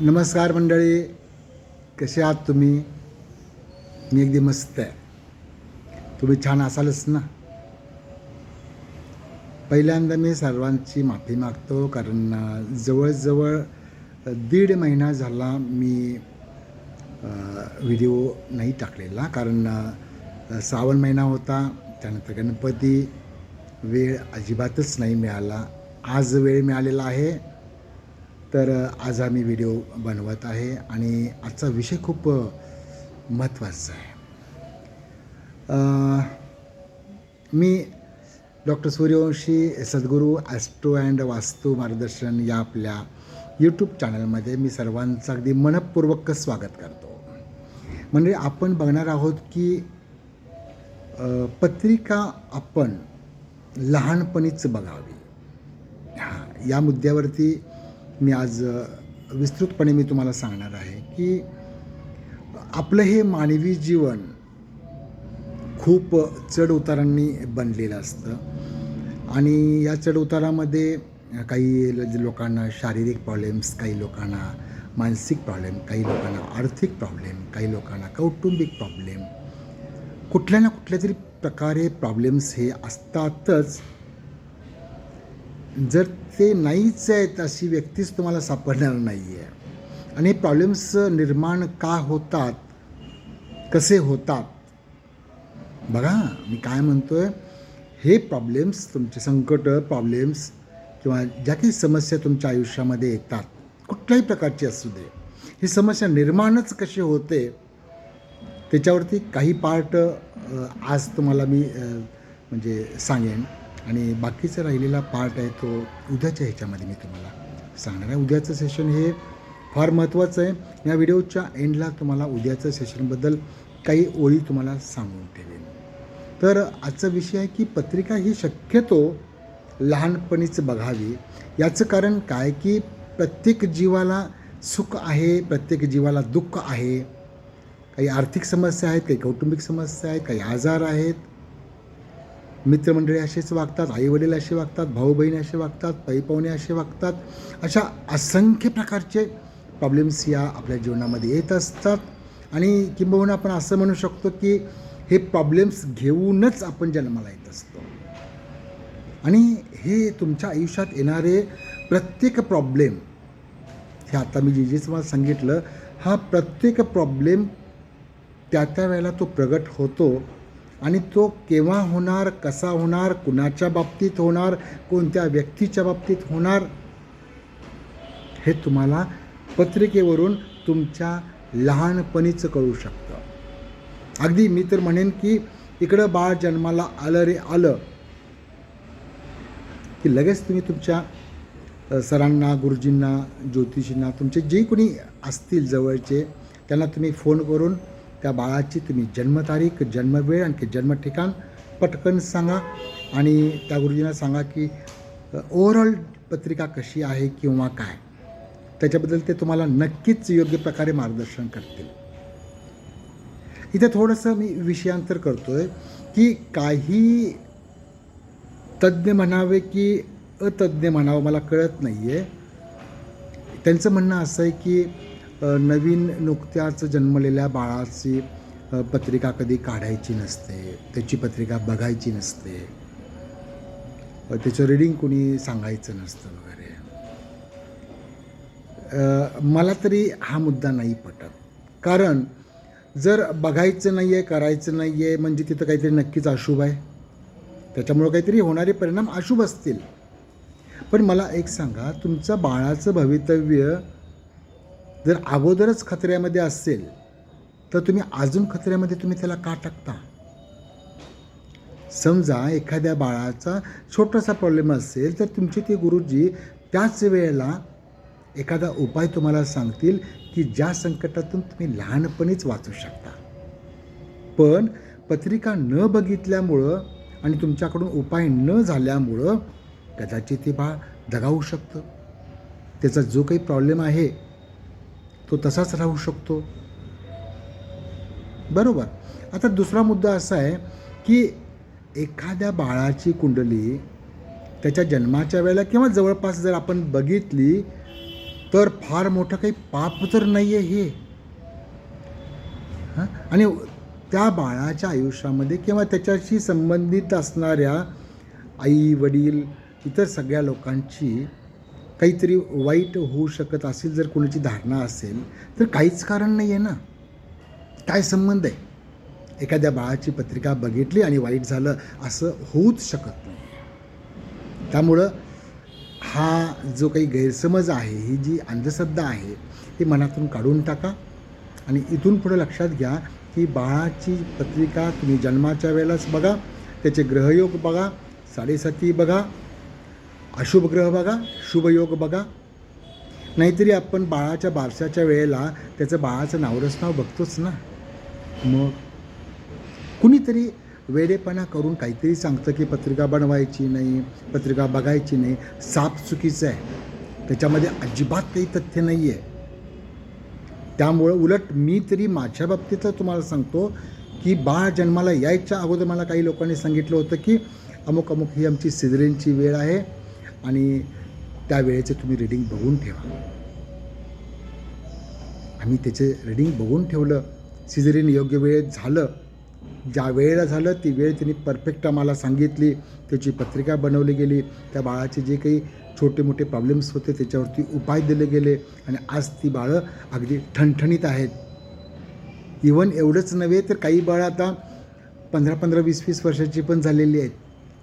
नमस्कार मंडळी कसे आहात तुम्ही? मी अगदी मस्त आहे. तुम्ही छान असालच ना? पहिल्यांदा मी सर्वांची माफी मागतो कारण जवळजवळ दीड महिना झाला मी व्हिडिओ नाही टाकलेला. कारण अ, श्रावण महिना होता त्यानंतर गणपती वेळ अजिबातच नाही मिळाला. आज वेळ मिळालेला आहे. तर आज आम्ही व्हिडिओ बनवत आहे आणि आजचा विषय खूप महत्त्वाचा आहे. मी doctor Suryavanshi Sadhguru Austro and वास्तू मार्गदर्शन या आपल्या यूट्यूब चॅनलमध्ये मी सर्वांचं अगदी मनपूर्वक स्वागत करतो. म्हणजे आपण बघणार आहोत की पत्रिका आपण लहानपणीच बघावी. हां या मुद्द्यावरती मी आज विस्तृतपणे मी तुम्हाला सांगणार आहे की आपलं हे मानवी जीवन खूप चढ उतारांनी बनलेलं असतं. आणि या चढ उतारामध्ये काही लोकांना शारीरिक प्रॉब्लेम्स काही लोकांना मानसिक प्रॉब्लेम काही लोकांना आर्थिक प्रॉब्लेम काही लोकांना कौटुंबिक प्रॉब्लेम कुठल्या ना कुठल्या तरी प्रकारे प्रॉब्लेम्स हे असतातच. जर ते नाहीच आहेत अशी व्यक्तीच तुम्हाला सापडणार नाही आहे आणि हे प्रॉब्लेम्स निर्माण का होतात? कसे होतात? बघा मी काय म्हणतो आहे हे प्रॉब्लेम्स तुमचे संकट प्रॉब्लेम्स किंवा ज्या काही समस्या तुमच्या आयुष्यामध्ये येतात कुठल्याही प्रकारची असू दे ही समस्या निर्माणच कशी होते त्याच्यावरती काही पार्ट आज तुम्हाला मी म्हणजे सांगेन. आणि बाकीचा राहिलेला पार्ट आहे तो उद्याच्या ह्याच्यामध्ये मी तुम्हाला सांगणार आहे. उद्याचं सेशन हे फार महत्त्वाचं आहे. या व्हिडिओच्या एंडला तुम्हाला उद्याचं सेशनबद्दल काही ओळी तुम्हाला सांगून ठेवेन. तर आजचा विषय आहे की पत्रिका ही शक्यतो लहानपणीच बघावी. याचं कारण काय की प्रत्येक जीवाला सुख आहे प्रत्येक जीवाला दुःख आहे. काही आर्थिक समस्या आहेत काही कौटुंबिक समस्या आहेत काही आजार आहेत. मित्रमंडळी असेच वागतात आईवडील असे वागतात भाऊ बहीण असे वागतात पै पाहुणे असे वागतात. अशा असंख्य प्रकारचे प्रॉब्लेम्स या आपल्या जीवनामध्ये येत असतात. आणि किंबहुना आपण असं म्हणू शकतो की हे प्रॉब्लेम्स घेऊनच आपण जन्माला येत असतो. आणि हे तुमच्या आयुष्यात येणारे प्रत्येक प्रॉब्लेम हे आता मी जे जे तुम्हाला सांगितलं हा प्रत्येक प्रॉब्लेम त्या त्या वेळेला तो प्रगट होतो. आणि तो केव्हा होणार कसा होणार कुणाच्या बाबतीत होणार कोणत्या व्यक्तीच्या बाबतीत होणार हे तुम्हाला पत्रिकेवरून तुमच्या लहानपणीचं कळू शकतं. अगदी मी तर म्हणेन की इकडं बाळ जन्माला आलं रे आलं की लगेच तुम्ही तुमच्या सरांना गुरुजींना ज्योतिषींना तुमचे जे कोणी असतील जवळचे त्यांना तुम्ही फोन करून त्या बाळाची तुम्ही जन्मतारीख जन्मवेळ आणखी जन्मठिकाण पटकन सांगा. आणि त्या गुरुजींना सांगा की ओव्हरऑल पत्रिका कशी आहे किंवा काय? त्याच्याबद्दल ते तुम्हाला नक्कीच योग्य प्रकारे मार्गदर्शन करतील. इथे थोडंसं मी विषयांतर करतो आहे की काही तज्ज्ञ म्हणावे की अतज्ज्ञ म्हणावं मला कळत नाही आहे त्यांचं म्हणणं असं आहे की नवीन नुकत्याच जन्मलेल्या बाळाची पत्रिका कधी काढायची नसते त्याची पत्रिका बघायची नसते. त्याचं रिडिंग कोणी सांगायचं नसतं वगैरे. मला तरी हा मुद्दा नाही पटत. कारण जर बघायचं नाही आहे करायचं नाही आहे म्हणजे तिथं काहीतरी नक्कीच अशुभ आहे. त्याच्यामुळं काहीतरी होणारे परिणाम अशुभ असतील. पण मला एक सांगा तुमचं बाळाचं भवितव्य जर अगोदरच खतऱ्यामध्ये असेल तर तुम्ही अजून खतऱ्यामध्ये तुम्ही त्याला का टाकता? समजा एखाद्या बाळाचा छोटासा प्रॉब्लेम असेल तर तुमचे ते गुरुजी त्याच वेळेला एखादा उपाय तुम्हाला सांगतील की ज्या संकटातून तुम्ही लहानपणीच वाचू शकता. पण पत्रिका न बघितल्यामुळं आणि तुमच्याकडून उपाय न झाल्यामुळं कदाचित ते बाळ दगावू शकतं. त्याचा जो काही प्रॉब्लेम आहे तो तसाच राहू शकतो. बरोबर. आता दुसरा मुद्दा असा आहे की एखाद्या बाळाची कुंडली त्याच्या जन्माच्या वेळेला किंवा जवळपास जर आपण बघितली तर फार मोठं काही पाप तर नाही आहे हे. हां? आणि त्या बाळाच्या आयुष्यामध्ये किंवा त्याच्याशी संबंधित असणाऱ्या आई वडील इतर सगळ्या लोकांची काहीतरी वाईट होऊ शकत असेल जर कोणाची धारणा असेल तर काहीच कारण नाही आहे ना. काय संबंध आहे? एखाद्या बाळाची पत्रिका बघितली आणि वाईट झालं असं होऊच शकत नाही. त्यामुळं हा जो काही गैरसमज आहे ही जी अंधश्रद्धा आहे ती मनातून काढून टाका. आणि इथून पुढे लक्षात घ्या की बाळाची पत्रिका तुम्ही जन्माच्या वेळेलाच बघा त्याचे ग्रहयोग बघा साडेसाती बघा अशुभ ग्रह बघा शुभयोग बघा. नाहीतरी आपण बाळाच्या बारशाच्या वेळेला त्याचं बाळाचं नावरस नाव बघतोच ना. मग कुणीतरी वेडेपणा करून काहीतरी सांगतं की पत्रिका बनवायची नाही पत्रिका बघायची नाही साप चुकीचं आहे. त्याच्यामध्ये अजिबात काही तथ्य नाही आहे त्यामुळं उलट मी तरी माझ्या बाबतीतलं तुम्हाला सांगतो की बाळ जन्माला यायच्या अगोदर मला काही लोकांनी सांगितलं होतं की अमुक अमुक ही आमची सिजरेनची वेळ आहे. आणि त्या वेळेचं तुम्ही रीडिंग बघून ठेवा. आम्ही त्याचे रीडिंग बघून ठेवलं. सिझरीन योग्य वेळेत झालं. ज्या वेळेला झालं ती वेळ त्यांनी परफेक्ट आम्हाला सांगितली. त्याची पत्रिका बनवली गेली. त्या बाळाचे जे काही छोटे मोठे प्रॉब्लेम्स होते त्याच्यावरती उपाय दिले गेले. आणि आज ती बाळं अगदी ठणठणीत आहेत. इवन एवढंच नव्हे तर काही बाळं आता पंधरा पंधरा वीस वीस वर्षाची पण झालेली आहेत.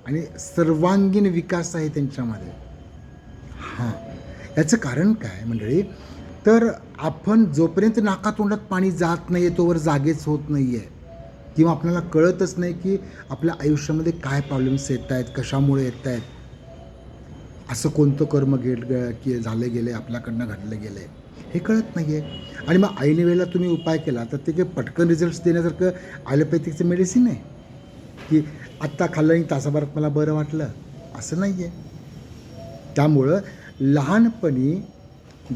आणि सर्वांगीण विकास आहे त्यांच्यामध्ये. हां. याचं कारण काय मंडळी? तर आपण जोपर्यंत नाकातोंडात पाणी जात नाही आहे तोवर जागेच होत नाही आहे किंवा आपल्याला कळतच नाही की आपल्या आयुष्यामध्ये काय प्रॉब्लेम्स येत आहेत कशामुळे येत आहेत असं कोणतं कर्म गेट की झालं गेलं आपल्याकडनं घडलं गेलं आहे हे कळत नाही आहे आणि मग ऐन वेळेला तुम्ही उपाय केला तर ते काही पटकन रिझल्ट्स देण्यासारखं ॲलोपॅथिकचं मेडिसिन आहे. की आत्ता खाल्लं आणि तासाभरात मला बरं वाटलं. असं नाही आहे त्यामुळं लहानपणी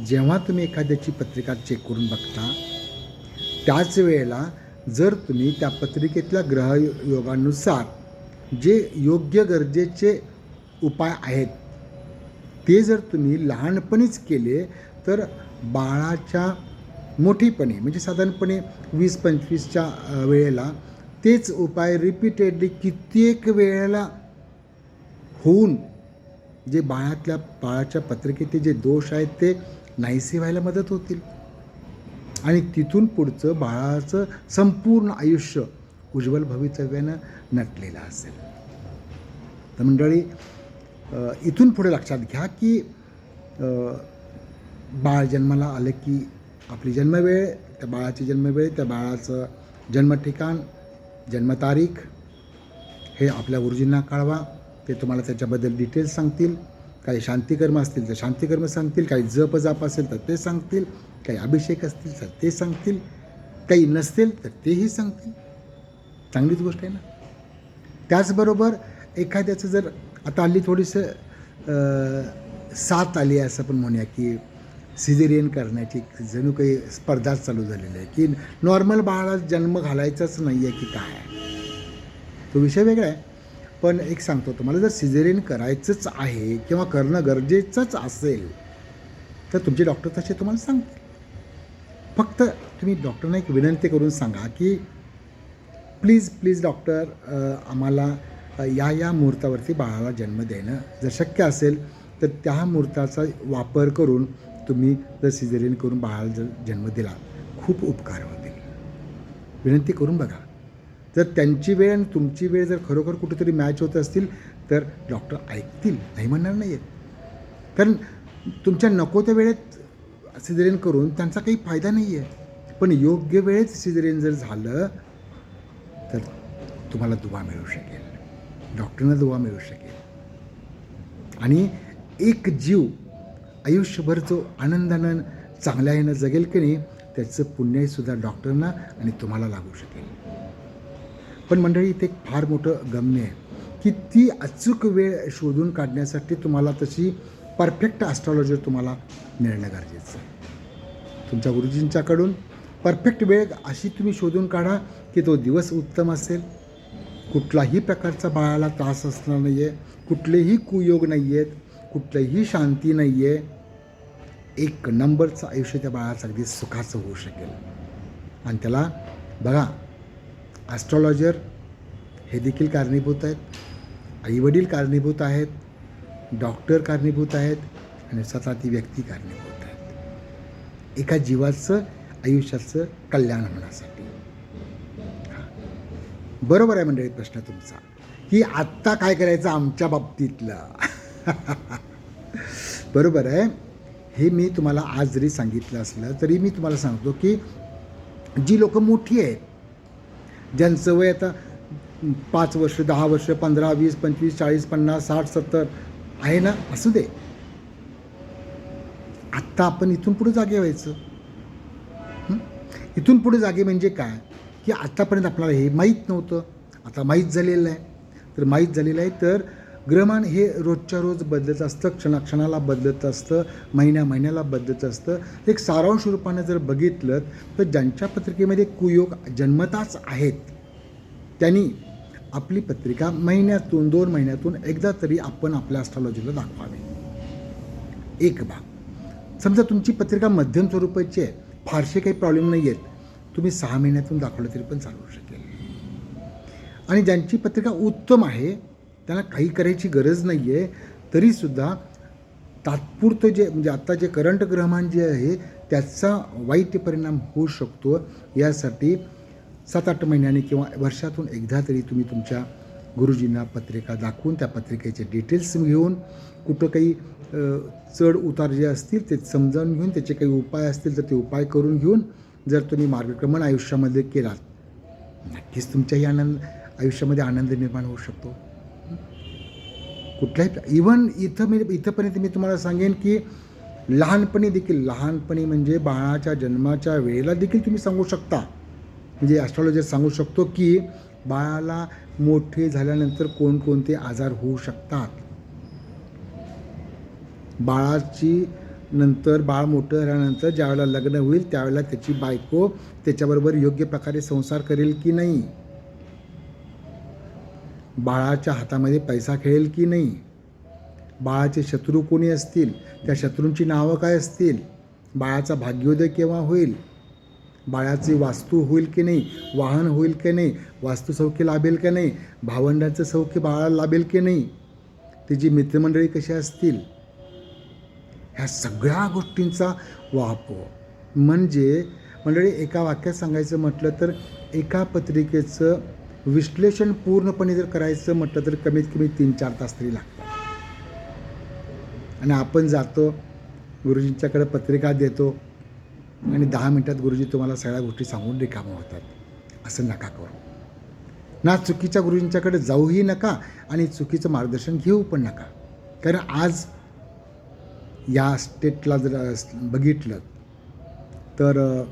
जेव्हा तुम्ही एखाद्याची पत्रिका चेक करून बघता त्याच वेळेला जर तुम्ही त्या पत्रिकेतल्या ग्रहयोगानुसार जे योग्य गरजेचे उपाय आहेत ते जर तुम्ही लहानपणीच केले तर बाळाच्या मोठीपणे म्हणजे साधारणपणे वीस पंचवीसच्या वेळेला तेच उपाय रिपीटेडली कित्येक वेळेला होऊन जे बाळातल्या बाळाच्या पत्रिकेचे जे दोष आहेत ते नाहीसे व्हायला मदत होतील. आणि तिथून पुढचं बाळाचं संपूर्ण आयुष्य उज्ज्वल भवितव्यानं नटलेलं असेल. तर मंडळी इथून पुढे लक्षात घ्या की बाळ जन्माला आलं की आपली जन्मवेळ त्या बाळाची जन्मवेळ त्या बाळाचं जन्मठिकाण जन्मतारीख हे आपल्या गुरुजींना कळवा. ते तुम्हाला त्याच्याबद्दल डिटेल्स सांगतील. काही शांतिकर्म असतील तर शांतिकर्म सांगतील. काही जप जाप असेल तर ते सांगतील. काही अभिषेक असतील तर ते सांगतील. काही नसतील तर तेही सांगतील. चांगलीच गोष्ट आहे ना? त्याचबरोबर एखाद्याचं जर आता हल्ली थोडीसं साथ आली आहे असं पण म्हणूया की सिजेरियन करण्याची जणू काही स्पर्धाच चालू झालेली आहे. की नॉर्मल बाळाला जन्म घालायचाच नाही आहे की काय? तो विषय वेगळा आहे. पण एक सांगतो तुम्हाला जर सिजेरियन करायचंच आहे किंवा करणं गरजेचंच असेल तर तुमचे डॉक्टर तसे तुम्हाला सांगतील. फक्त तुम्ही डॉक्टरना एक विनंती करून सांगा की प्लीज प्लीज डॉक्टर आम्हाला या या मुहूर्तावरती बाळाला जन्म देणं जर शक्य असेल तर त्या मुहूर्ताचा वापर करून तुम्ही जर सिझेरियन करून बाळाला जर जन्म दिला. खूप उपकार होतील विनंती करून बघा. जर त्यांची वेळ आणि तुमची वेळ जर खरोखर कुठेतरी मॅच होत असतील तर डॉक्टर ऐकतील. नाही म्हणणार नाही आहेत कारण तुमच्या नको त्या वेळेत सिझेरियन करून त्यांचा काही फायदा नाही आहे पण योग्य वेळेत सिझेरियन जर झालं तर तुम्हाला दुवा मिळू शकेल. डॉक्टरना दुवा मिळू शकेल. आणि एक जीव आयुष्यभर जो आनंदानं चांगल्या येणं जगेल की नाही त्याचं पुण्यसुद्धा डॉक्टरना आणि तुम्हाला लागू शकेल. पण मंडळी इथे एक फार मोठं गम्य आहे की ती अचूक वेळ शोधून काढण्यासाठी तुम्हाला तशी परफेक्ट ॲस्ट्रॉलॉजर तुम्हाला मिळणं गरजेचं आहे. तुमच्या गुरुजींच्याकडून परफेक्ट वेळ अशी तुम्ही शोधून काढा की तो दिवस उत्तम असेल. कुठलाही प्रकारचा बाळाला त्रास असणार नाही आहे कुठलेही कुयोग नाही आहेत कुठलीही शांती नाही आहे एक नंबरचं आयुष्य त्या बाळाचं अगदी सुखाचं होऊ शकेल. आणि त्याला बघा ॲस्ट्रॉलॉजर हे देखील कारणीभूत आहेत. आईवडील कारणीभूत आहेत. डॉक्टर कारणीभूत आहेत. आणि स्वतः ती व्यक्ती कारणीभूत आहेत. एका जीवाचं आयुष्याचं कल्याण होण्यासाठी. हां. बरोबर आहे मंडळी प्रश्न तुमचा. की आत्ता काय करायचं आमच्या बाबतीतलं? बरोबर आहे? हे मी तुम्हाला आज जरी सांगितलं असलं तरी मी तुम्हाला सांगतो की जी लोकं मोठी आहेत ज्यांचं वय आता पाच वर्ष दहा वर्ष पंधरा वीस पंचवीस चाळीस पन्नास साठ सत्तर आहे ना? असू दे. आत्ता आपण इथून पुढे जागे व्हायचं. इथून पुढे जागे म्हणजे काय? की आत्तापर्यंत आपल्याला हे माहीत नव्हतं. आता माहीत झालेलं आहे. तर माहीत झालेलं आहे तर ग्रहमान हे रोजच्या रोज बदलत असतं क्षणाक्षणाला बदलत असतं महिन्या महिन्याला बदलत असतं. एक सारांश रूपाने जर बघितलं तर ज्यांच्या पत्रिकेमध्ये कुयोग जन्मताच आहेत त्यांनी आपली पत्रिका महिन्यातून दोन महिन्यातून एकदा तरी आपण आपल्या ॲस्ट्रॉलॉजीला दाखवावी. एक भाग समजा तुमची पत्रिका मध्यम स्वरूपाची आहे फारसे काही प्रॉब्लेम नाही आहेत तुम्ही सहा महिन्यातून दाखवलं तरी पण चालू शकेल. आणि ज्यांची पत्रिका उत्तम आहे त्यांना काही करायची गरज नाही आहे तरीसुद्धा तात्पुरतं जे म्हणजे आत्ता जे करंट ग्रहमान जे आहे त्याचा वाईट परिणाम होऊ शकतो. यासाठी सात आठ महिन्यांनी किंवा वर्षातून एकदा तरी तुम्ही तुमच्या गुरुजींना पत्रिका दाखवून त्या पत्रिकेचे डिटेल्स घेऊन कुठं काही चढ उतार जे असतील ते समजावून घेऊन त्याचे काही उपाय असतील तर ते उपाय करून घेऊन जर तुम्ही मार्गक्रमण आयुष्यामध्ये केलात नक्कीच तुमच्याही आनंद आयुष्यामध्ये आनंद निर्माण होऊ शकतो. कुठल्याही इवन इथं मी इथंपर्यंत मी तुम्हाला सांगेन की लहानपणी देखील लहानपणी म्हणजे बाळाच्या जन्माच्या वेळेला देखील तुम्ही सांगू शकता. म्हणजे ॲस्ट्रॉलॉजर सांगू शकतो की बाळाला मोठे झाल्यानंतर कोणकोणते आजार होऊ शकतात. बाळाची नंतर बाळ मोठं झाल्यानंतर ज्यावेळेला लग्न होईल त्यावेळेला त्याची बायको त्याच्याबरोबर योग्य प्रकारे संसार करेल की नाही. बाळाच्या हातामध्ये पैसा खेळेल की नाही? बाळाचे शत्रू कोणी असतील? त्या शत्रूंची नावं काय असतील? बाळाचा भाग्योदय केव्हा होईल? बाळाची वास्तू होईल की नाही? वाहन होईल की नाही? वास्तू सौख्य लाभेल की नाही? भावंडांचं सौख्य बाळाला लाभेल की नाही? तिची मित्रमंडळी कशी असतील? ह्या सगळ्या गोष्टींचा वाप. म्हणजे मंडळी एका वाक्यात सांगायचं म्हटलं तर एका पत्रिकेचं विश्लेषण पूर्णपणे जर करायचं म्हटलं तर कमीत कमी तीन चार तास तरी लागतात. आणि आपण जातो गुरुजींच्याकडे पत्रिका देतो आणि दहा मिनटात गुरुजी तुम्हाला सगळ्या गोष्टी सांगून रिकामं होतात. असं नका करू. ना चुकीच्या गुरुजींच्याकडे जाऊही नका आणि चुकीचं मार्गदर्शन घेऊ पण नका. कारण आज या स्टेटला जर बघितलं तर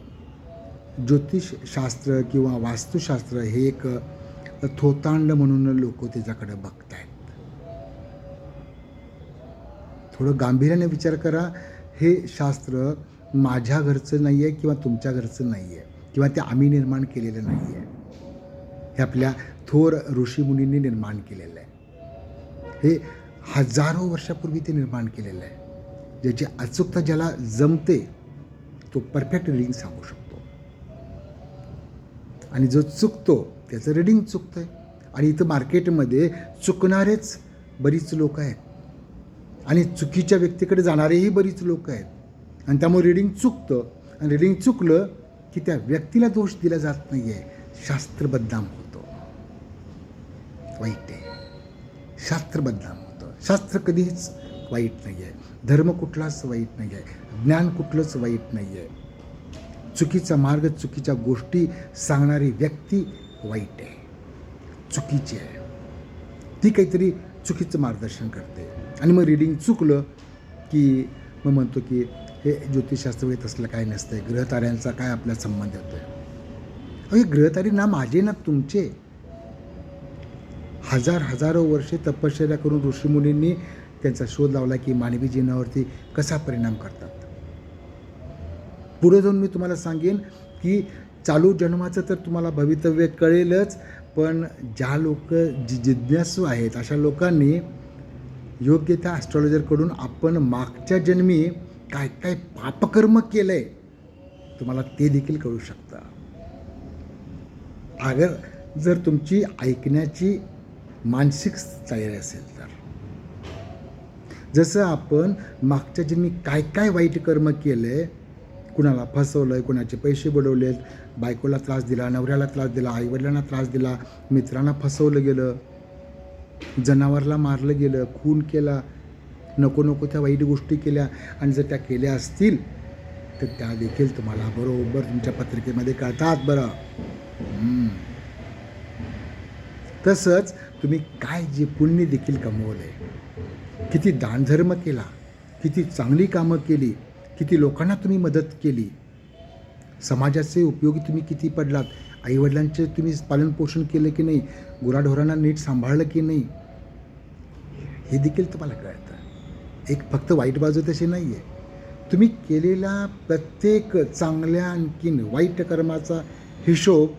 ज्योतिषशास्त्र किंवा वास्तुशास्त्र हे एक तर थोतांड म्हणून लोक त्याच्याकडे बघत आहेत थोडं गांभीर्याने विचार करा हे शास्त्र माझ्या घरचं नाही आहे किंवा तुमच्या घरचं नाही आहे किंवा ते आम्ही निर्माण केलेलं नाही आहे हे आपल्या थोर ऋषीमुनींनी निर्माण केलेलं आहे. हे हजारो वर्षापूर्वी ते निर्माण केलेलं आहे. ज्याची अचूकता ज्याला जमते तो परफेक्ट रिडिंग सांगू शकतो. आणि जो चुकतो त्याचं रीडिंग चुकतं आहे आणि इथं मार्केटमध्ये चुकणारेच बरीच लोक आहेत. आणि चुकीच्या व्यक्तीकडे जाणारेही बरीच लोक आहेत. आणि त्यामुळे रीडिंग चुकतं. आणि रीडिंग चुकलं की त्या व्यक्तीला दोष दिला जात नाही आहे शास्त्र बदनाम होतो. वाईट आहे. शास्त्र बदनाम होतं. शास्त्र कधीच वाईट नाही आहे धर्म कुठलाच वाईट नाही आहे ज्ञान कुठलंच वाईट नाही आहे चुकीचा मार्ग चुकीच्या गोष्टी सांगणारी व्यक्ती वाईट आहे. चुकीची आहे. ती काहीतरी चुकीचं मार्गदर्शन करते. आणि मग रिडिंग चुकलं की मग म्हणतो की हे ज्योतिषशास्त्र येत असलं काय नसतंय. ग्रहताऱ्यांचा काय आपला संबंध होतो आहे हे ग्रहतारे ना माझे ना तुमचे. हजार हजारो वर्षे तपश्चर्या करून ऋषीमुनींनी त्यांचा शोध लावला की मानवी जीवनावरती कसा परिणाम करतात? पुढे जाऊन मी तुम्हाला सांगेन की चालू जन्माचं तर तुम्हाला भवितव्य कळेलच पण ज्या लोक जि जिज्ञासू आहेत अशा लोकांनी योग्य त्या ॲस्ट्रॉलॉजरकडून आपण मागच्या जन्मी काय काय पापकर्म केलं आहे तुम्हाला ते देखील कळू शकतं. अगर जर तुमची ऐकण्याची मानसिक तयारी असेल तर. जसं आपण मागच्या जन्मी काय काय वाईट कर्म केलं आहे कुणाला फसवलं आहे कुणाचे पैसे बुडवलेत बायकोला त्रास दिला नवऱ्याला त्रास दिला आईवडिलांना त्रास दिला मित्रांना फसवलं गेलं जनावरला मारलं गेलं खून केला नको नको त्या वाईट गोष्टी केल्या आणि जर त्या केल्या असतील तर त्या देखील तुम्हाला बरोबर तुमच्या पत्रिकेमध्ये कळतात बरं. तसंच तुम्ही काय जे पुण्य देखील कमवलं आहे किती दानधर्म केला किती चांगली कामं केली किती लोकांना तुम्ही मदत केली. समाजाचे उपयोगी तुम्ही किती पडलात? आईवडिलांचे तुम्ही पालनपोषण केलं की नाही? गुराढोरांना नीट सांभाळलं की नाही? हे देखील तुम्हाला कळतं. एक फक्त वाईट बाजू तशी नाही आहे तुम्ही केलेल्या प्रत्येक चांगल्या आणखीन वाईट कर्माचा हिशोब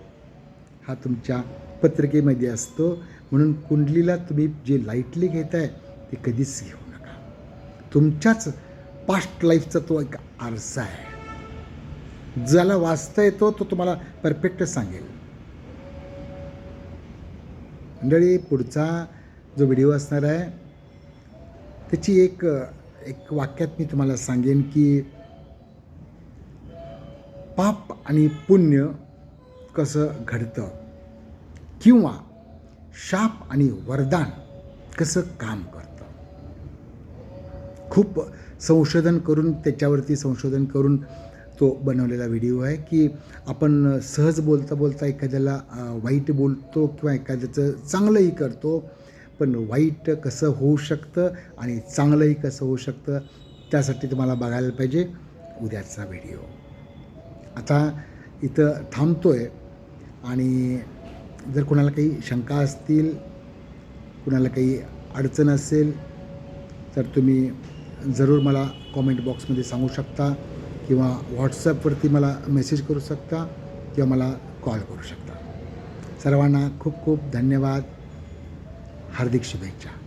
हा तुमच्या पत्रिकेमध्ये असतो. म्हणून कुंडलीला तुम्ही जे लाईटली घेताय ते कधीच घेऊ नका. तुमच्याच पास्ट लाईफचा तो एक आरसा आहे. ज्याला वाचता येतो तो तुम्हाला परफेक्ट सांगेल. मंडळी पुढचा जो व्हिडिओ असणार आहे त्याची एक एक वाक्यात मी तुम्हाला सांगेन की पाप आणि पुण्य कसं घडतं किंवा शाप आणि वरदान कसं काम करतं. खूप संशोधन करून त्याच्यावरती संशोधन करून तो बनवलेला व्हिडिओ आहे की आपण सहज बोलता बोलता एखाद्याला वाईट बोलतो किंवा एखाद्याचं चांगलंही करतो पण वाईट कसं होऊ शकतं आणि चांगलंही कसं होऊ शकतं त्यासाठी तुम्हाला बघायला पाहिजे उद्याचा व्हिडिओ. आता इथं थांबतो आहे आणि जर कोणाला काही शंका असतील कुणाला काही अडचण असेल तर तुम्ही जरूर मला कॉमेंट बॉक्समध्ये सांगू शकता किंवा व्हॉट्सॲपवरती मला मेसेज करू शकता किंवा मला कॉल करू शकता. सर्वांना खूप खूप धन्यवाद. हार्दिक शुभेच्छा.